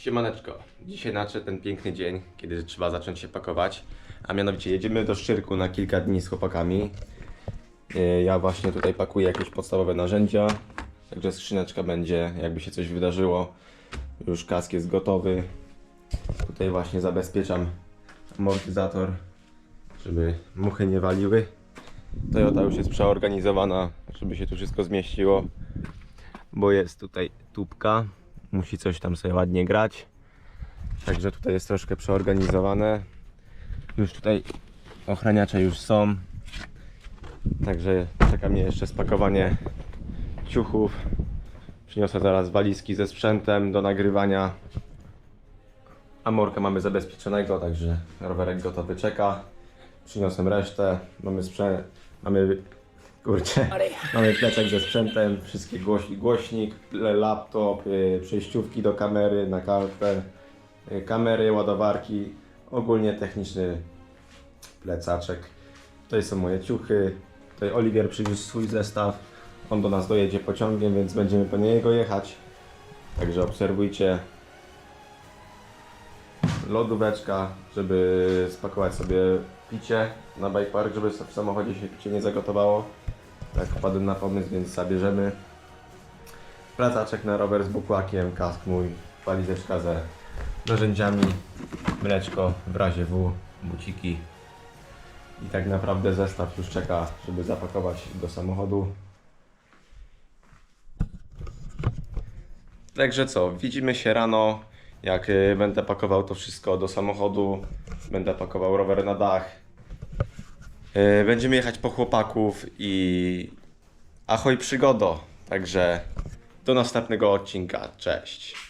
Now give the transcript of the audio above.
Siemaneczko, dzisiaj nadszedł ten piękny dzień, kiedy trzeba zacząć się pakować, a mianowicie jedziemy do Szczyrku na kilka dni z chłopakami. Yy, Ja właśnie tutaj pakuję jakieś podstawowe narzędzia, także skrzyneczka będzie, jakby się coś wydarzyło. Już kask jest gotowy. Tutaj właśnie zabezpieczam amortyzator, żeby muchy nie waliły. Toyota już jest przeorganizowana, żeby się tu wszystko zmieściło, bo jest tutaj tubka, musi coś tam sobie ładnie grać. Także tutaj jest troszkę przeorganizowane. Już tutaj ochraniacze już są. Także czeka mnie jeszcze spakowanie ciuchów. Przyniosę zaraz walizki ze sprzętem do nagrywania. Amorkę mamy zabezpieczonego, także rowerek gotowy czeka. Przyniosłem resztę. Mamy sprzęt. Mamy. Kurczę. Mamy plecak ze sprzętem, wszystkie głoś, głośnik, le- laptop, y, przejściówki do kamery, na kartę, y, kamery, ładowarki, ogólnie techniczny plecaczek. Tutaj są moje ciuchy. Tutaj Oliwier przywiózł swój zestaw. On do nas dojedzie pociągiem, więc będziemy po niego jechać. Także obserwujcie lodóweczka, żeby spakować sobie picie na bike park, żeby w samochodzie się picie nie zagotowało. Tak wpadłem na pomysł, więc zabierzemy. Plecaczek na rower z bukłakiem, kask mój, walizeczka ze narzędziami, mleczko w razie W, buciki. I tak naprawdę zestaw już czeka, żeby zapakować do samochodu. Także co, widzimy się rano, jak y, będę pakował to wszystko do samochodu, będę pakował rower na dach. Y, Będziemy jechać po chłopaków i ahoj przygodo. Także do następnego odcinka. Cześć.